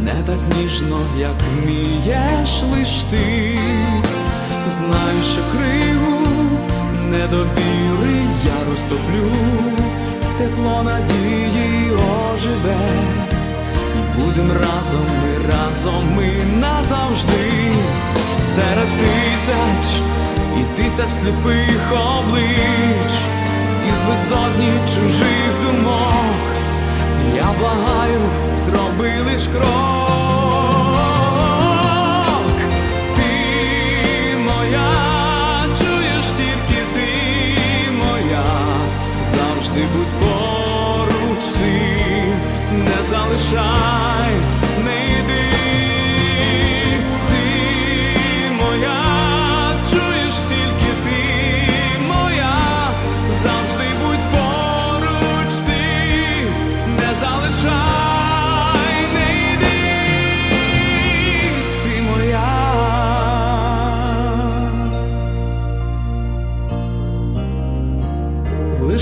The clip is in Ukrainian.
мене так ніжно, як вмієш лиш ти, знаю, що криву недовіри я розтоплю, тепло надії оживе, і будем разом, ми разом, ми назавжди. Серед тисяч і тисяч сліпих облич, із висотні чужих благаю, зроби лиш крок. Ти моя, чуєш тільки ти моя, завжди будь поруч не залишай,